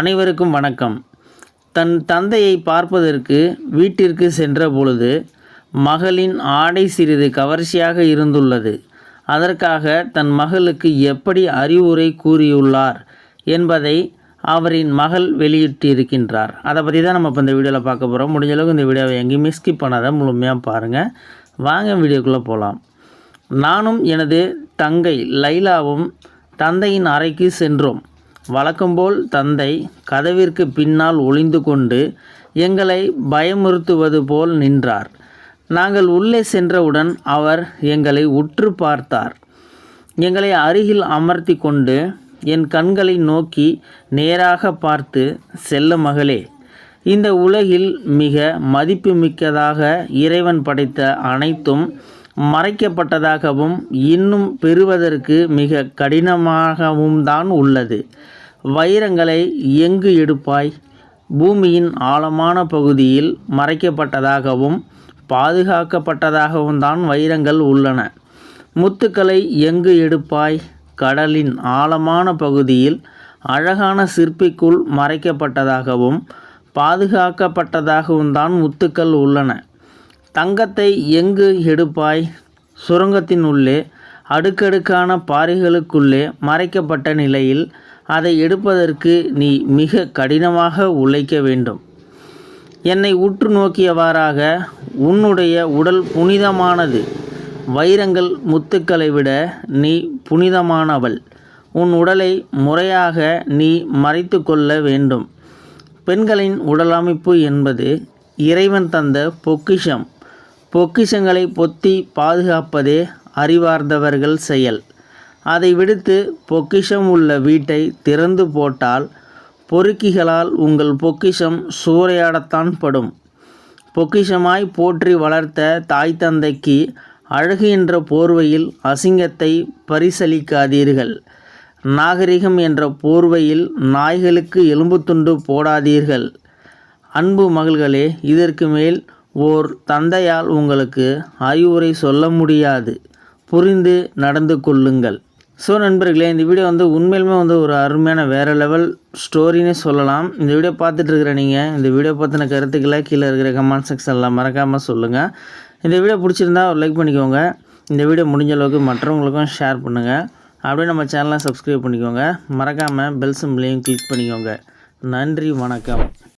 அனைவருக்கும் வணக்கம். தன் தந்தையை பார்ப்பதற்கு வீட்டிற்கு சென்ற பொழுது மகளின் ஆடை சிறிது கவர்ச்சியாக இருந்துள்ளது. அதற்காக தன் மகளுக்கு எப்படி அறிவுரை கூறியுள்ளார் என்பதை அவரின் மகள் வெளியிட்டிருக்கின்றார். அதை பற்றி தான் நம்ம இப்போ இந்த வீடியோவில் பார்க்க போகிறோம் முடிஞ்ச அளவுக்கு இந்த வீடியோவை எங்கேயுமே ஸ்கிப் பண்ணாத முழுமையாக பாருங்கள் வாங்க வீடியோக்குள்ளே போகலாம் நானும் எனது தங்கை லைலாவும் தந்தையின் அறைக்கு சென்றோம். வழக்கம்போல் தந்தை கதவிற்கு பின்னால் ஒளிந்து கொண்டு எங்களை பயமுறுத்துவது போல் நின்றார். நாங்கள் உள்ளே சென்றவுடன் அவர் எங்களை உற்று பார்த்தார். எங்களை அருகில் அமர்த்தி கொண்டு என் கண்களை நோக்கி நேராக பார்த்து செல்ல மகளே இந்த உலகில் மிக மதிப்புமிக்கதாக இறைவன் படைத்த அனைத்தும் மறைக்கப்பட்டதாகவும் இன்னும் பெறுவதற்கு மிக கடினமாகவும் தான் உள்ளது. வைரங்களை எங்கு எடுப்பாய்? பூமியின் ஆழமான பகுதியில் மறைக்கப்பட்டதாகவும் பாதுகாக்கப்பட்டதாகவும் தான் வைரங்கள் உள்ளன. முத்துக்களை எங்கு எடுப்பாய்? கடலின் ஆழமான பகுதியில் அழகான சிற்பிக்குள் மறைக்கப்பட்டதாகவும் பாதுகாக்கப்பட்டதாகவும் தான் முத்துக்கள் உள்ளன. தங்கத்தை எங்கு எடுப்பாய்? சுரங்கத்தின் உள்ளே அடுக்கடுக்கான பாறைகளுக்குள்ளே மறைக்கப்பட்ட நிலையில் அதை எடுப்பதற்கு நீ மிக கடினமாக உழைக்க வேண்டும். என்னை உற்று நோக்கியவாறாக உன்னுடைய உடல் புனிதமானது. வைரங்கள் முத்துக்களை விட நீ புனிதமானவள். உன் உடலை முறையாக நீ மறைத்து கொள்ள வேண்டும். பெண்களின் உடலமைப்பு என்பது இறைவன் தந்த பொக்கிஷம். பொக்கிஷங்களை பொத்தி பாதுகாப்பதே அறிவார்ந்தவர்கள் செயல். அதை விடுத்து பொக்கிஷம் உள்ள வீட்டை திறந்து போட்டால் பொறுக்கிகளால் உங்கள் பொக்கிஷம் சூறையாடத்தான் படும். பொக்கிஷமாய் போற்றி வளர்த்த தாய் தந்தைக்கு அழகுகின்ற போர்வையில் அசிங்கத்தை பரிசளிக்காதீர்கள். நாகரிகம் என்ற போர்வையில் நாய்களுக்கு எலும்புத்துண்டு போடாதீர்கள். அன்பு மகள்களே இதற்கு மேல் ஓர் தந்தையால் உங்களுக்கு அறிவுரை சொல்ல முடியாது. புரிந்து நடந்து கொள்ளுங்கள். ஸோ நண்பர்களே இந்த வீடியோ வந்து உண்மையிலுமே வந்து ஒரு அருமையான வேறு லெவல் ஸ்டோரின்னு சொல்லலாம். இந்த வீடியோ பார்த்துட்டு இருக்கிற நீங்கள் இந்த வீடியோ பற்றின கருத்துக்களை கீழே இருக்கிற கமெண்ட் செக்ஷனில் மறக்காமல் சொல்லுங்கள் இந்த வீடியோ பிடிச்சிருந்தா ஒரு லைக் பண்ணிக்கோங்க. இந்த வீடியோ முடிஞ்ச அளவுக்கு மற்றவங்களுக்கும் ஷேர் பண்ணுங்கள் அப்படியே நம்ம சேனலை சப்ஸ்கிரைப் பண்ணிக்கோங்க. மறக்காமல் பெல் சிம்லையும் கிளிக் பண்ணிக்கோங்க. நன்றி வணக்கம்.